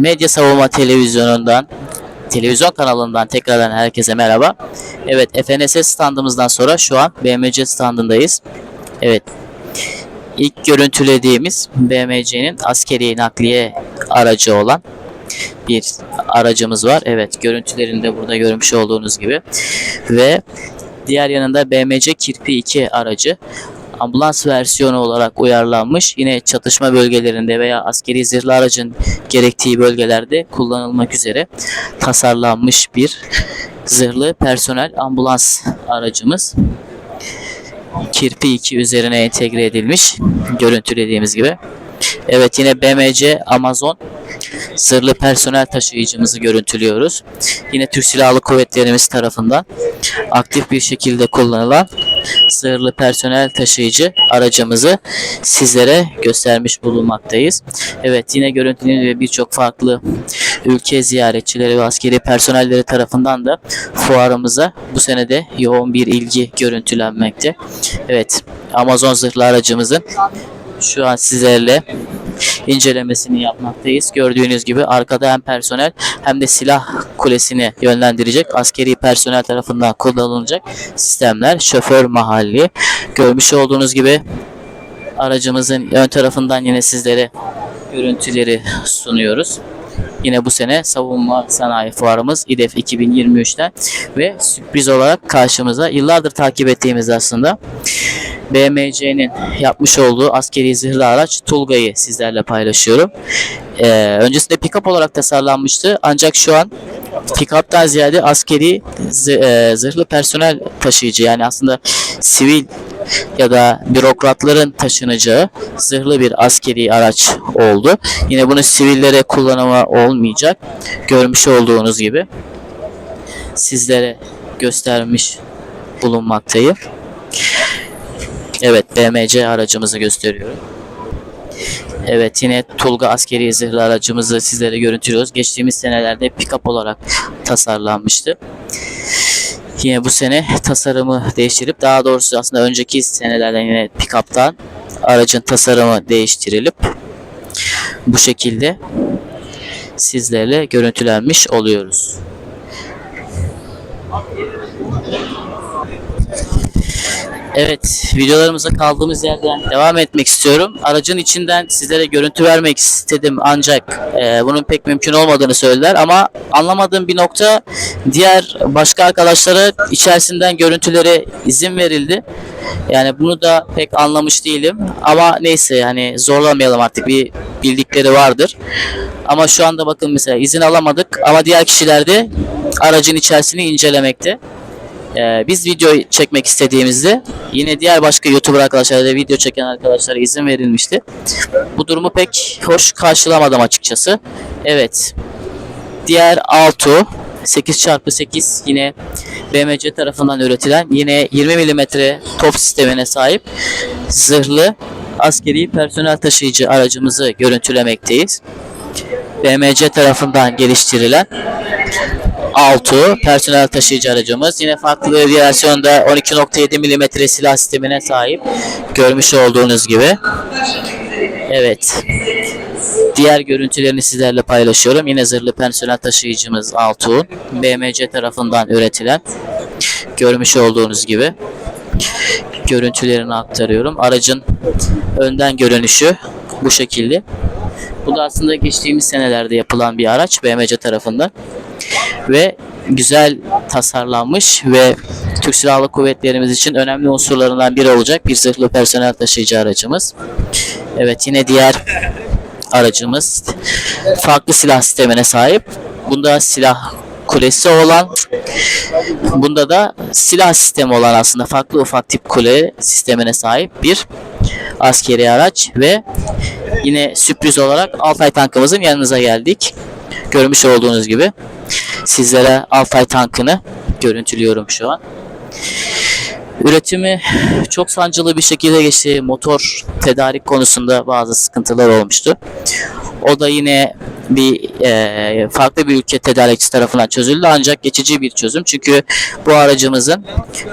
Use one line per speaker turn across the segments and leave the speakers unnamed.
Medya Savunma Televizyonu'ndan, televizyon kanalından tekrardan herkese merhaba. Evet, FNS standımızdan sonra şu an BMC standındayız. Evet, ilk görüntülediğimiz BMC'nin askeri nakliye aracı olan bir aracımız var. Evet, görüntülerini de burada görmüş olduğunuz gibi. Ve diğer yanında BMC Kirpi 2 aracı ambulans versiyonu olarak uyarlanmış. Yine çatışma bölgelerinde veya askeri zırhlı aracın gerektiği bölgelerde kullanılmak üzere tasarlanmış bir zırhlı personel ambulans aracımız. Kirpi 2 üzerine entegre edilmiş. Görüntülediğimiz gibi. Evet yine BMC Amazon zırhlı personel taşıyıcımızı görüntülüyoruz. Yine Türk Silahlı Kuvvetlerimiz tarafından aktif bir şekilde kullanılan zırhlı personel taşıyıcı aracımızı sizlere göstermiş bulunmaktayız. Evet yine görüntünün ve birçok farklı ülke ziyaretçileri ve askeri personelleri tarafından da fuarımıza bu senede yoğun bir ilgi görüntülenmekte. Evet Amazon zırhlı aracımızın şu an sizlerle incelemesini yapmaktayız. Gördüğünüz gibi arkada hem personel hem de silah kulesini yönlendirecek askeri personel tarafından kullanılacak sistemler şoför mahalli. Görmüş olduğunuz gibi aracımızın ön tarafından yine sizlere görüntüleri sunuyoruz. Yine bu sene savunma sanayi fuarımız İDEF 2023'ten ve sürpriz olarak karşımıza yıllardır takip ettiğimiz aslında BMC'nin yapmış olduğu askeri zırhlı araç Tulga'yı sizlerle paylaşıyorum. Ee, öncesinde pick-up olarak tasarlanmıştı ancak şu an pick-up'tan ziyade askeri e, zırhlı personel taşıyıcı yani aslında sivil ya da bürokratların taşınacağı zırhlı bir askeri araç oldu. Yine bunu sivillere kullanımı olmayacak. Görmüş olduğunuz gibi sizlere göstermiş bulunmaktayım. Evet BMC aracımızı gösteriyorum. Evet yine Tulga askeri zırhlı aracımızı sizlere görüntülüyoruz. Geçtiğimiz senelerde pick-up olarak tasarlanmıştı. Yine bu sene tasarımı değiştirip daha doğrusu aslında önceki senelerden yine pick-up'tan aracın tasarımı değiştirilip bu şekilde sizlerle görüntülenmiş oluyoruz. Evet, videolarımıza kaldığımız yerden devam etmek istiyorum. Aracın içinden sizlere görüntü vermek istedim ancak e, bunun pek mümkün olmadığını söylediler ama anlamadığım bir nokta diğer başka arkadaşlara içerisinden görüntülere izin verildi. Yani bunu da pek anlamış değilim ama neyse yani zorlamayalım artık bir bildikleri vardır. Ama şu anda bakın mesela izin alamadık ama diğer kişiler de aracın içerisini incelemekte. Ee, biz video çekmek istediğimizde yine diğer başka YouTuber arkadaşlara da video çeken arkadaşlara izin verilmişti. Bu durumu pek hoş karşılamadım açıkçası. Evet. Diğer Alto 8x8 yine BMC tarafından üretilen yine 20 mm top sistemine sahip zırhlı askeri personel taşıyıcı aracımızı görüntülemekteyiz. BMC tarafından geliştirilen Altu personel taşıyıcı aracımız. Yine farklı bir versiyonda 12.7 mm silah sistemine sahip. Görmüş olduğunuz gibi. Evet. Diğer görüntülerini sizlerle paylaşıyorum. Yine zırhlı personel taşıyıcımız Altuğ'un BMC tarafından üretilen görmüş olduğunuz gibi görüntülerini aktarıyorum. Aracın önden görünüşü bu şekilde. Bu da aslında geçtiğimiz senelerde yapılan bir araç BMC tarafından ve güzel tasarlanmış ve Türk Silahlı Kuvvetlerimiz için önemli unsurlarından biri olacak bir zırhlı personel taşıyıcı aracımız. Evet yine diğer aracımız farklı silah sistemine sahip. Bunda silah kulesi olan bunda da silah sistemi olan aslında farklı ufak tip kule sistemine sahip bir askeri araç ve yine sürpriz olarak Altay tankımızın yanınıza geldik. Görmüş olduğunuz gibi sizlere Altay tankını görüntülüyorum şu an. Üretimi çok sancılı bir şekilde geçti. Motor tedarik konusunda bazı sıkıntılar olmuştu. O da yine bir e, farklı bir ülke tedarikçisi tarafından çözüldü ancak geçici bir çözüm. Çünkü bu aracımızın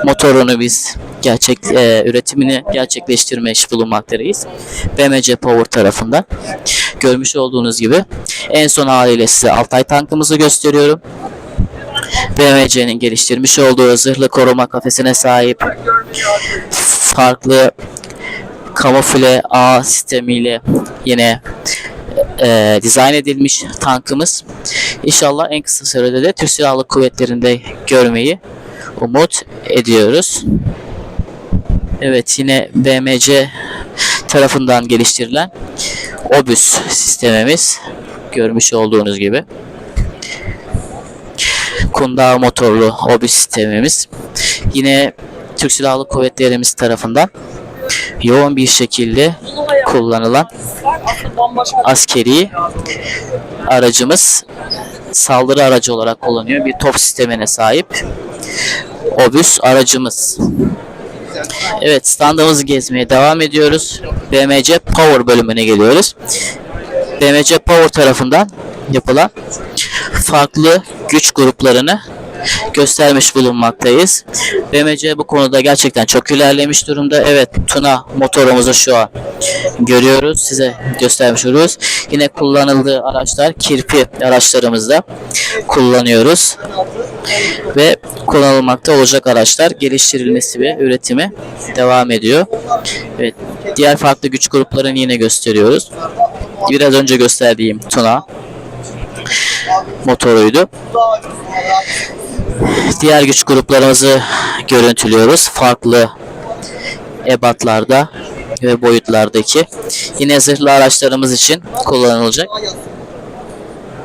motorunu biz gerçek e, üretimini gerçekleştirmiş bulunmaktayız. BMC Power tarafından. Görmüş olduğunuz gibi en son haliyle size Altay tankımızı gösteriyorum. BMC'nin geliştirmiş olduğu zırhlı koruma kafesine sahip farklı kamufle ağ sistemiyle yine e, dizayn edilmiş tankımız. İnşallah en kısa sürede de Türk Silahlı Kuvvetleri'nde görmeyi umut ediyoruz. Evet yine BMC tarafından geliştirilen obüs sistemimiz görmüş olduğunuz gibi. Kundağ motorlu obüs sistemimiz. Yine Türk Silahlı Kuvvetlerimiz tarafından yoğun bir şekilde kullanılan askeri aracımız saldırı aracı olarak kullanıyor. Bir top sistemine sahip obüs aracımız. Evet standımızı gezmeye devam ediyoruz. BMC Power bölümüne geliyoruz. BMC Power tarafından yapılan farklı güç gruplarını göstermiş bulunmaktayız. BMC bu konuda gerçekten çok ilerlemiş durumda. Evet Tuna motorumuzu şu an görüyoruz. Size göstermiş oluyoruz. Yine kullanıldığı araçlar kirpi araçlarımızda kullanıyoruz. Ve kullanılmakta olacak araçlar geliştirilmesi ve üretimi devam ediyor. Evet, diğer farklı güç gruplarını yine gösteriyoruz. Biraz önce gösterdiğim Tuna motoruydu. Diğer güç gruplarımızı görüntülüyoruz. Farklı ebatlarda ve boyutlardaki. Yine zırhlı araçlarımız için kullanılacak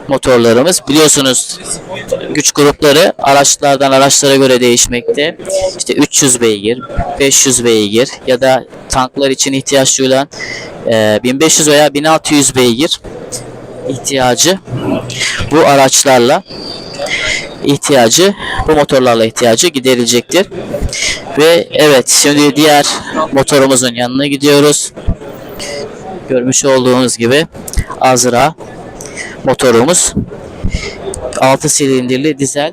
motorlarımız. Biliyorsunuz güç grupları araçlardan araçlara göre değişmekte. İşte 300 beygir, 500 beygir ya da tanklar için ihtiyaç duyulan e, 1500 veya 1600 beygir ihtiyacı bu araçlarla ihtiyacı bu motorlarla ihtiyacı giderilecektir. Ve evet şimdi diğer motorumuzun yanına gidiyoruz. Görmüş olduğunuz gibi Azra motorumuz 6 silindirli dizel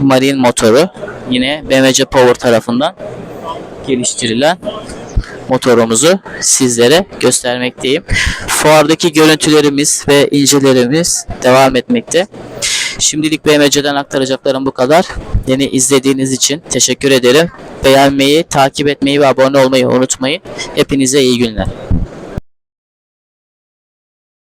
marine motoru yine BMC Power tarafından geliştirilen motorumuzu sizlere göstermekteyim. Fuardaki görüntülerimiz ve incelerimiz devam etmekte. Şimdilik BMC'den aktaracaklarım bu kadar. Beni izlediğiniz için teşekkür ederim. Beğenmeyi, takip etmeyi ve abone olmayı unutmayın. Hepinize iyi günler.